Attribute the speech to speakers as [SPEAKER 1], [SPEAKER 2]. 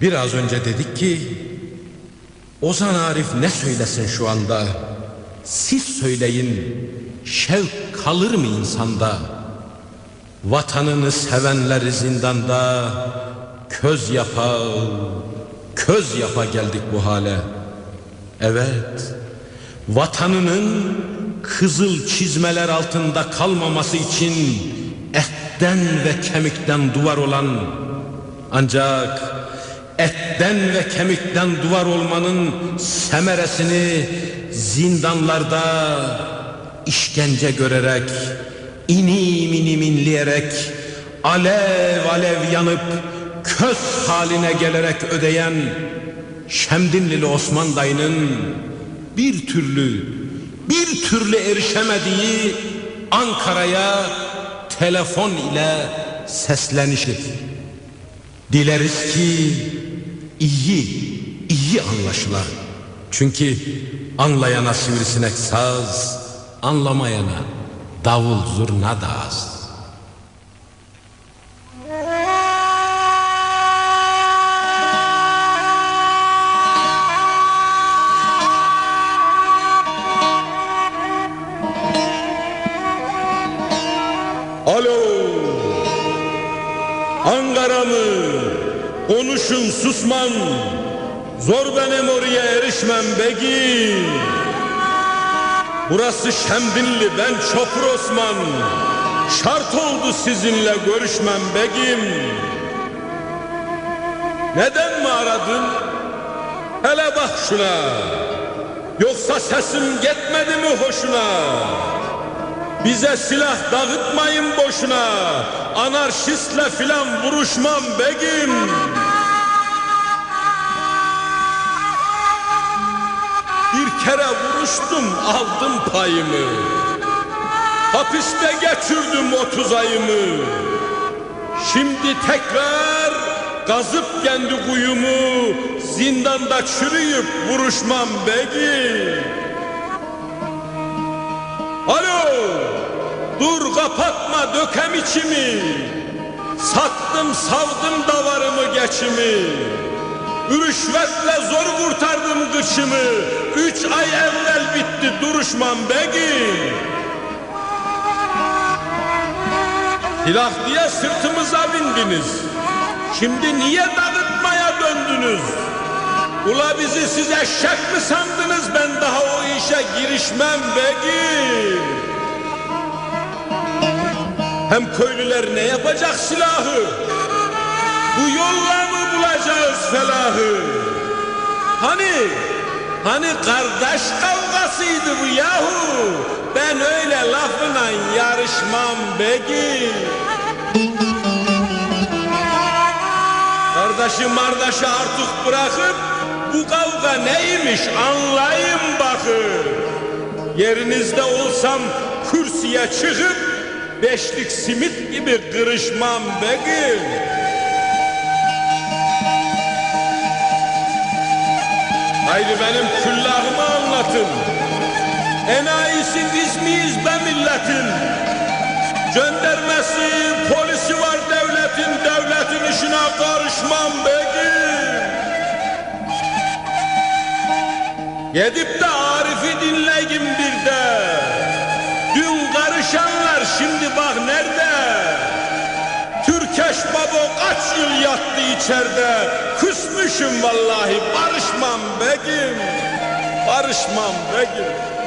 [SPEAKER 1] Biraz önce dedik ki Ozan Arif ne söylesin şu anda? Siz söyleyin şevk kalır mı insanda? Vatanını sevenleri zindanda köz yapa, köz yapa geldik bu hale. Evet, vatanının kızıl çizmeler altında kalmaması için etten ve kemikten duvar olan ancak etten ve kemikten duvar olmanın semeresini zindanlarda işkence görerek inim inim inleyerek alev alev yanıp köz haline gelerek ödeyen Şemdinlili Osman dayının bir türlü bir türlü erişemediği Ankara'ya telefon ile seslenişi. Dileriz ki iyi, iyi anlaşılar. Çünkü anlayana sivrisinek saz, anlamayana davul zurna da az.
[SPEAKER 2] Alo. Ankara mı? Konuşun susman. Zor benim oraya erişmem begi. Burası Şemdinli ben Çopur Osman. Şart oldu sizinle görüşmem begim. Neden mi aradın? Hele bak şuna. Yoksa sesim gitmedi mi hoşuna? Bize silah dağıtmayın boşuna. Anarşistle filan vuruşmam begim. Kere vuruştum aldım payımı. Hapiste geçirdim otuz ayımı. Şimdi tekrar kazıp kendi kuyumu zindanda çürüyüp vuruşmam begim. Alo! Dur kapatma dökem içimi. Sattım savdım davarımı geçimi. Rüşvetle zor kurtardım kıçımı. Ay evvel bitti duruşmam begim. Silah diye sırtımıza bindiniz. Şimdi niye dağıtmaya döndünüz? Ula bizi siz eşek mi sandınız ben daha o işe girişmem begim. Hem köylüler ne yapacak silahı? Bu yolla mı bulacağız felahı? Hani, hani kardeş kavgasıydı bu yahu? Ben öyle lafına yarışmam begim. Kardeşi mardaşı artık bırakıp bu kavga neymiş anlayın bakın. Yerinizde olsam kürsüye çıkıp beşlik simit gibi kırışmam begim. Haydi benim küllahımı anlatın. Enayisi biz miyiz be milletin? Göndermesi, polisi var devletin, devletin işine karışmam begim. Gidip de Arif'i dinleyin bir de. Dün karışanlar şimdi bak nerede? Türkeş babo kaç yıl yattı içeride. Küsmüşüm vallahi barışmam begim. Barışmam begim.